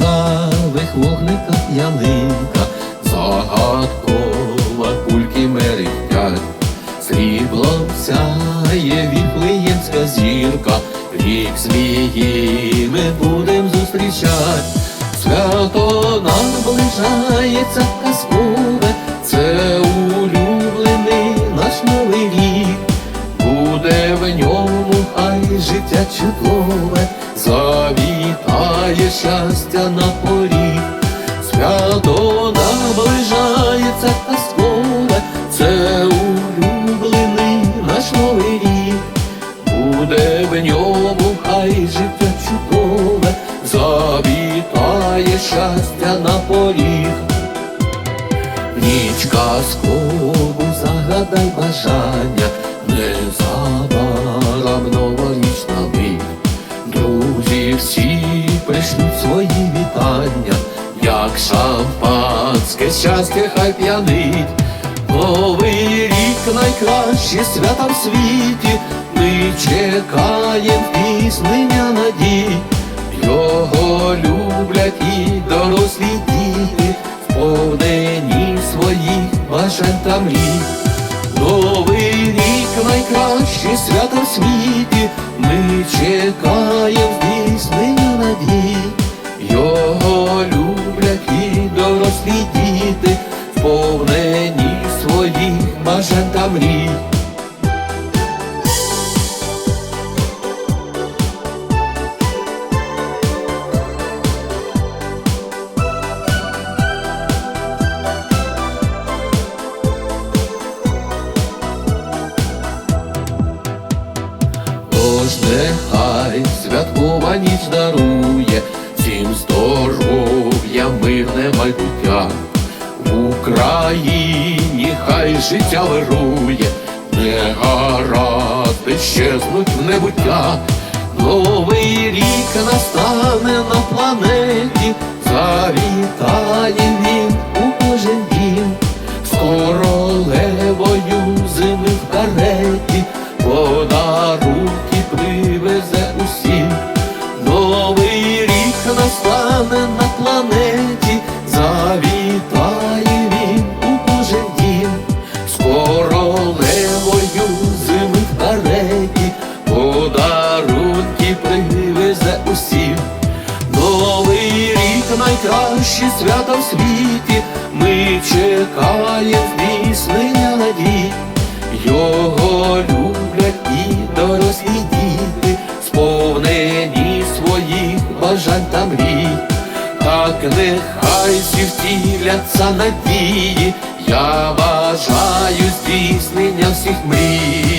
яскравих вогниках ялинка, загадкова кульки мерехтять, сріблом сяє віфлеємська зірка, рік змії ми будем зустрічать, свято наближається казкове, це улюблений наш новий рік. Буде в ньому хай життя чудове, завітає щастя на поріг, свято наближається та казкове, це улюблений наш новий рік, буде в ньому хай життя чудове, завітає щастя на поріг. Ніч казкову загадай бажання, незабаром свої вітання, як шампанське щастя хай п'янить. Новий рік найкраще свята в світі, ми чекаєм піснення надій. Його люблять і дорослі діти, сповнені своїх бажань та мрій. Новий рік найкраще свято в світі, ми чекаєм здійснення надій. Його люблять і дорослі діти, сповнені своїх бажань та мрій. Тож нехай святкова ніч дарує здоров'я, мирне майбуття. В Україні хай життя вирує, не гарати щезнуть в небуття. Новий рік настане на планеті, завітає найкраще свято в світі, ми чекаєм здійснення надій. Його люблять і дорослі діти, сповнені своїх бажань та мрій. Так нехай всі втіляться надії, я бажаю здійснення всіх мрій.